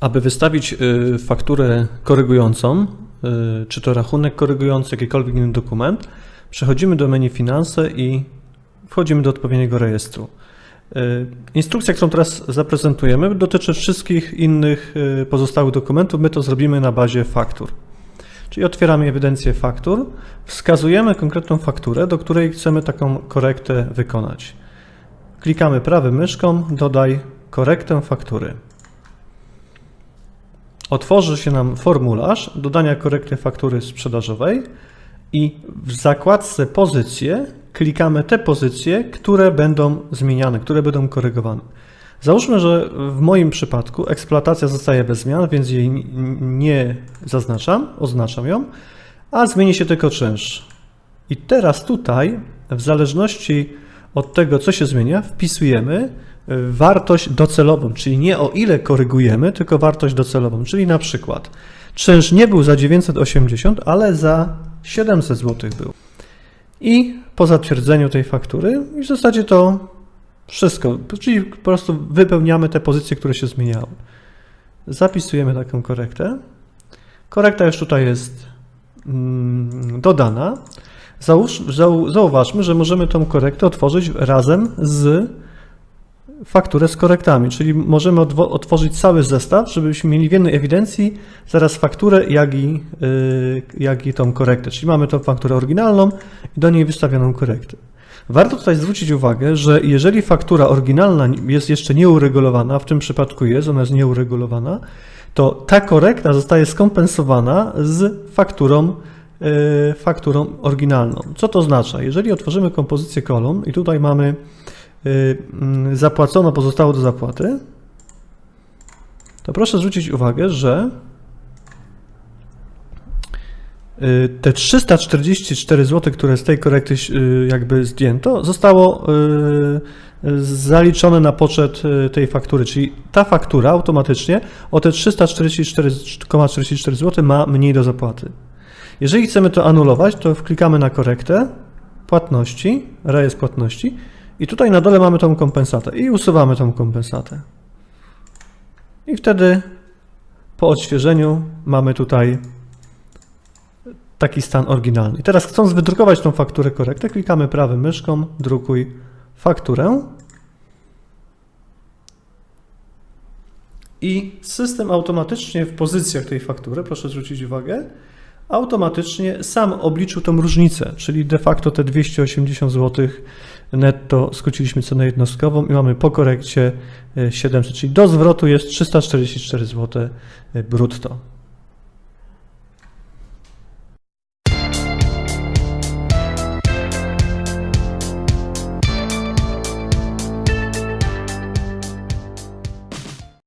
Aby wystawić y, fakturę korygującą, y, czy to rachunek korygujący, jakikolwiek inny dokument, przechodzimy do menu Finanse i wchodzimy do odpowiedniego rejestru. Y, Instrukcja, którą teraz zaprezentujemy, dotyczy wszystkich innych pozostałych dokumentów. My to zrobimy na bazie faktur. Czyli otwieramy ewidencję faktur, wskazujemy konkretną fakturę, do której chcemy taką korektę wykonać. Klikamy prawym myszką, dodaj korektę faktury. Otworzy się nam formularz dodania korekty faktury sprzedażowej i w zakładce pozycje klikamy te pozycje, które będą zmieniane, które będą korygowane. Załóżmy, że w moim przypadku eksploatacja zostaje bez zmian, więc jej nie zaznaczam, oznaczam ją, a zmieni się tylko czynsz. I teraz tutaj, w zależności od tego, co się zmienia, wpisujemy wartość docelową, czyli nie o ile korygujemy, tylko wartość docelową, czyli na przykład czynsz nie był za 980, ale za 700 zł był. I po zatwierdzeniu tej faktury, w zasadzie to wszystko, czyli po prostu wypełniamy te pozycje, które się zmieniały. Zapisujemy taką korektę. Korekta już tutaj jest mm, dodana. Zauważmy, że możemy tą korektę otworzyć razem z fakturę z korektami, czyli możemy otworzyć cały zestaw, żebyśmy mieli w jednej ewidencji zaraz fakturę, jak i, yy, jak i tą korektę. Czyli mamy tą fakturę oryginalną i do niej wystawioną korektę. Warto tutaj zwrócić uwagę, że jeżeli faktura oryginalna jest jeszcze nieuregulowana, w tym przypadku jest, ona jest nieuregulowana, to ta korekta zostaje skompensowana z fakturą, yy, fakturą oryginalną. Co to oznacza? Jeżeli otworzymy kompozycję kolumn i tutaj mamy zapłacono, pozostało do zapłaty, to proszę zwrócić uwagę, że yy, te 344 zł, które z tej korekty yy, jakby zdjęto, zostało zaliczone na poczet tej faktury, czyli ta faktura automatycznie o te 344,44 zł ma mniej do zapłaty. Jeżeli chcemy to anulować, to wklikamy na korektę, płatności, rejestr płatności i tutaj na dole mamy tą kompensatę i usuwamy tą kompensatę. I wtedy po odświeżeniu mamy tutaj taki stan oryginalny. I teraz chcąc wydrukować tą fakturę korektę, klikamy prawym myszką, drukuj fakturę. I system automatycznie w pozycjach tej faktury, proszę zwrócić uwagę, automatycznie sam obliczył tą różnicę, czyli de facto te 280 zł netto skróciliśmy cenę jednostkową i mamy po korekcie e, 700, czyli do zwrotu jest 344 zł brutto.